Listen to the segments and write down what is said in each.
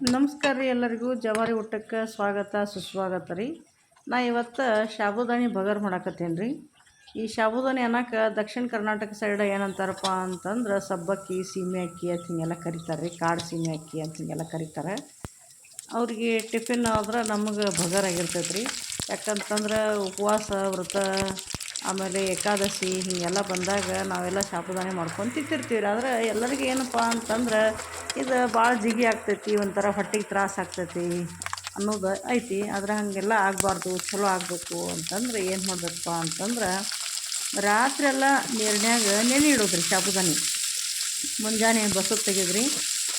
ನಮಸ್ಕಾರ ರೀ ಎಲ್ಲರಿಗೂ. ಜವಾರಿ ಊಟಕ್ಕೆ ಸ್ವಾಗತ, ಸುಸ್ವಾಗತ ರೀ. ನಾ ಇವತ್ತು ಶಾಬುದಾನಿ ಬಗರ್ ಮಾಡಾಕತ್ತೇನೆ ರೀ. ಈ ಶಾಬುದಾನಿ ಅನ್ನಕ್ಕೆ ದಕ್ಷಿಣ ಕರ್ನಾಟಕ ಸೈಡ್ ಏನಂತಾರಪ್ಪ ಅಂತಂದ್ರೆ ಸಬ್ಬಕ್ಕಿ, ಸೀಮೆ ಅಕ್ಕಿ ಅಂತ ಹಿಂಗೆಲ್ಲ ಕರಿತಾರೆ ರೀ. ಕಾಡು ಸೀಮೆ ಅಕ್ಕಿ ಅಂತ ಹಿಂಗೆಲ್ಲ ಕರಿತಾರೆ. ಅವ್ರಿಗೆ ಟಿಫಿನ್ ಆದ್ರೆ ನಮಗೆ ಬಗರ್ ಆಗಿರ್ತೈತೆ ರೀ ಯಾಕಂತಂದ್ರೆ ಉಪವಾಸ, ವ್ರತ ಆಮೇಲೆ ಏಕಾದಶಿ ಹೀಗೆಲ್ಲ ಬಂದಾಗ ನಾವೆಲ್ಲ ಸಾಬುದಾನಿ ಮಾಡ್ಕೊಂಡು ತಿಂತಿರ್ತೀವಿ ರೀ ಆದ್ರೆ ಎಲ್ಲರಿಗೆ ಏನಪ್ಪ ಅಂತಂದ್ರೆ ಇದು ಭಾಳ ಜಿಗಿ ಆಗ್ತೈತಿ, ಒಂಥರ ಹೊಟ್ಟೆಗೆ ತ್ರಾಸ ಆಗ್ತೈತಿ ಅನ್ನೋದು ಐತಿ. ಆದ್ರೆ ಹಾಗೆಲ್ಲ ಆಗಬಾರ್ದು, ಚಲೋ ಆಗಬೇಕು ಅಂತಂದ್ರೆ ಏನು ಮಾಡಬೇಕಪ್ಪ ಅಂತಂದ್ರೆ ರಾತ್ರಿ ಎಲ್ಲ ನೀರಿನ್ಯಾಗ ನೆನೆ ಇಡೋದು ರೀ ಸಾಬುದಾನಿ ಮುಂಜಾನೆ ಬಸ್ಸು ತೆಗೆದ್ರಿ,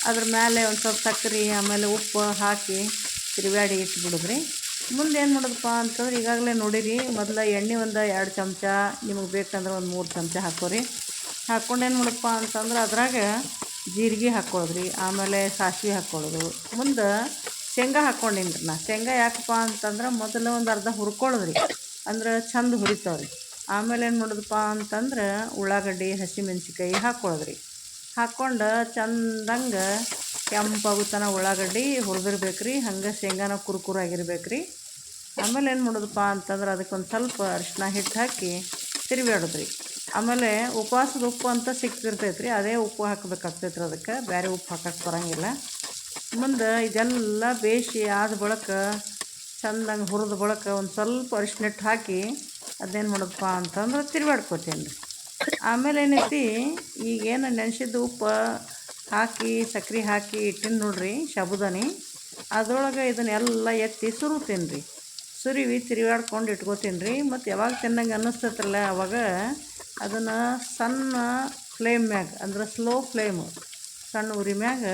ಅದ್ರ ಮೇಲೆ ಒಂದು ಸ್ವಲ್ಪ ಸಕ್ಕರೆ ಆಮೇಲೆ ಉಪ್ಪು ಹಾಕಿ ತಿರುಗಾಡಿ ಇಟ್ಬಿಡುದ್ರಿ. ಮುಂದೆ ಏನು ಮಾಡೋದಪ್ಪ ಅಂತಂದ್ರೆ ಈಗಾಗಲೇ ನೋಡಿರಿ, ಮೊದಲು ಎಣ್ಣೆ ಒಂದು ಎರಡು ಚಮಚ, ನಿಮಗೆ ಬೇಕಂದ್ರೆ ಒಂದು ಮೂರು ಚಮಚ ಹಾಕೋರಿ. ಹಾಕ್ಕೊಂಡು ಏನು ಮಾಡೋದಪ್ಪ ಅಂತಂದ್ರೆ ಅದ್ರಾಗ ಜೀರಿಗೆ ಹಾಕ್ಕೊಳ್ಳೋದ್ರಿ ಆಮೇಲೆ ಸಾಸಿವೆ ಹಾಕ್ಕೊಳ್ಳೋದು ಮುಂದೆ ಶೇಂಗಾ ಹಾಕ್ಕೊಂಡೀನಿ ನಾ. ಶೇಂಗಾ ಯಾಕಪ್ಪ ಅಂತಂದ್ರೆ ಮೊದಲು ಒಂದು ಅರ್ಧ ಹುರ್ಕೊಳ್ಳೋದ್ರಿ ಅಂದ್ರೆ ಚಂದ ಹುರಿತಾವ್ರಿ. ಆಮೇಲೆ ಏನು ಮಾಡೋದಪ್ಪ ಅಂತಂದ್ರೆ ಉಳ್ಳಾಗಡ್ಡಿ ಹಸಿಮೆಣ್ಸಿಕಾಯಿ ಹಾಕ್ಕೊಳ್ಳೋದ್ರಿ ಹಾಕ್ಕೊಂಡು ಚಂದಂಗೆ ಕೆಂಪಾಗುತ್ತನ ಉಳ್ಳಾಗಡ್ಡಿ ಹುರಿದಿರ್ಬೇಕು ರೀ ಹಂಗೆ ಶೇಂಗಾನ ಕುರುಕುರು ಆಗಿರ್ಬೇಕು ರೀ ಆಮೇಲೆ ಏನು ಮಾಡೋದಪ್ಪ ಅಂತಂದ್ರೆ ಅದಕ್ಕೊಂದು ಸ್ವಲ್ಪ ಅರಿಶಿನ ಹಿಟ್ಟು ಹಾಕಿ ತಿರುವ್ಯಾಡೋದು ರೀ ಆಮೇಲೆ ಉಪವಾಸದ ಉಪ್ಪು ಅಂತ ಸಿಕ್ತಿರ್ತೈತೆ ರೀ ಅದೇ ಉಪ್ಪು ಹಾಕಬೇಕಾಗ್ತೈತೆ ರೀ ಅದಕ್ಕೆ ಬೇರೆ ಉಪ್ಪು ಹಾಕಕ್ಕೆ ಬರೋಂಗಿಲ್ಲ. ಮುಂದೆ ಇದೆಲ್ಲ ಬೇಯಿಸಿ ಆದ ಬಳಕ, ಚಂದಂಗೆ ಹುರಿದ ಬಳಕ ಒಂದು ಸ್ವಲ್ಪ ಅರಿಶಿನ ಹಿಟ್ಟು ಹಾಕಿ ಅದೇನು ಮಾಡೋದಪ್ಪ ಅಂತಂದ್ರೆ ತಿರುವಾಡ್ಕೊತೀನಿ ರೀ ಆಮೇಲೆ ಏನೈತಿ ಈಗೇನು ನೆನೆಸಿದ್ದು ಉಪ್ಪು ಹಾಕಿ, ಸಕ್ರೆ ಹಾಕಿ ಇಟ್ಟಿನ ನೋಡ್ರಿ, ಶಬುದನಿ. ಅದ್ರೊಳಗೆ ಇದನ್ನೆಲ್ಲ ಎತ್ತಿ ಸುರುತೀನಿ ರೀ ಸುರಿವಿ ತಿರುಗಾಡ್ಕೊಂಡು ಇಟ್ಕೋತೀನಿ ರೀ ಮತ್ತು ಯಾವಾಗ ತಿನ್ನಂಗೆ ಅನ್ನಿಸ್ತೈತ್ರಲ್ಲ, ಅವಾಗ ಅದನ್ನು ಸಣ್ಣ ಫ್ಲೇಮ್ ಮ್ಯಾಗ, ಅಂದ್ರೆ ಸ್ಲೋ ಫ್ಲೇಮು, ಸಣ್ಣ ಉರಿ ಮ್ಯಾಗ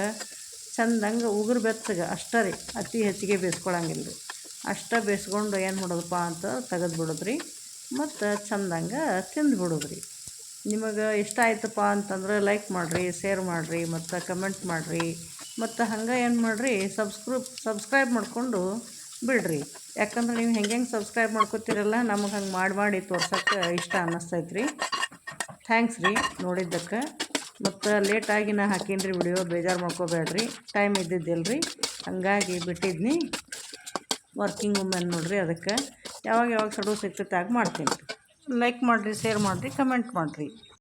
ಚಂದಂಗೆ ಉಗುರು ಬೆಚ್ಚಗೆ ಅಷ್ಟೇ ರೀ. ಅತಿ ಹೆಚ್ಚಿಗೆ ಬೇಯಿಸ್ಕೊಳಂಗಿಲ್ಲ ರೀ ಅಷ್ಟೇ ಬೇಯಿಸ್ಕೊಂಡು ಏನು ಮಾಡೋದಪ್ಪ ಅಂತ ತೆಗೆದು ಬಿಡೋದ್ರಿ ಮತ್ತು ಚಂದಂಗೆ ತಿಂದು ಬಿಡೋದ್ರಿ ನಿಮಗೆ ಇಷ್ಟ ಆಯ್ತಪ್ಪ ಅಂತಂದ್ರೆ ಲೈಕ್ ಮಾಡಿರಿ, ಶೇರ್ ಮಾಡಿರಿ, ಮತ್ತು ಕಮೆಂಟ್ ಮಾಡಿರಿ. ಮತ್ತು ಹಂಗೆ ಏನು ಮಾಡಿರಿ ಸಬ್ಸ್ಕ್ರೂಪ್ ಸಬ್ಸ್ಕ್ರೈಬ್ ಮಾಡಿಕೊಂಡು ಬಿಡ್ರಿ. ಯಾಕಂದ್ರೆ ನೀವು ಹೆಂಗೆ ಹೆಂಗೆ ಸಬ್ಸ್ಕ್ರೈಬ್ ಮಾಡ್ಕೊತೀರಲ್ಲ, ನಮಗೆ ಹಂಗೆ ಮಾಡಿ ಮಾಡಿ ತೋರ್ಸೋಕ್ಕೆ ಇಷ್ಟ ಅನ್ನಿಸ್ತೈತೆ ರೀ ಥ್ಯಾಂಕ್ಸ್ ರೀ ನೋಡಿದ್ದಕ್ಕೆ. ಮತ್ತು ಲೇಟಾಗಿ ನಾ ಹಾಕೀನಿ ರೀ ವಿಡಿಯೋ ಬೇಜಾರು ಮಾಡ್ಕೋಬೇಡ್ರಿ. ಟೈಮ್ ಇದ್ದಿದ್ದಿಲ್ಲ ರೀ ಹಂಗಾಗಿ ಬಿಟ್ಟಿದ್ನಿ. ವರ್ಕಿಂಗ್ ವುಮೆನ್ ನೋಡ್ರಿ ಅದಕ್ಕೆ. ಯಾವಾಗ ಯಾವಾಗ ಸಡು ಸಿಗ್ತೈತೆ ಆಗ ಮಾಡ್ತೀನಿ. ಲೈಕ್ ಮಾಡಿರಿ ಶೇರ್ ಮಾಡಿರಿ ಕಮೆಂಟ್ ಮಾಡಿರಿ.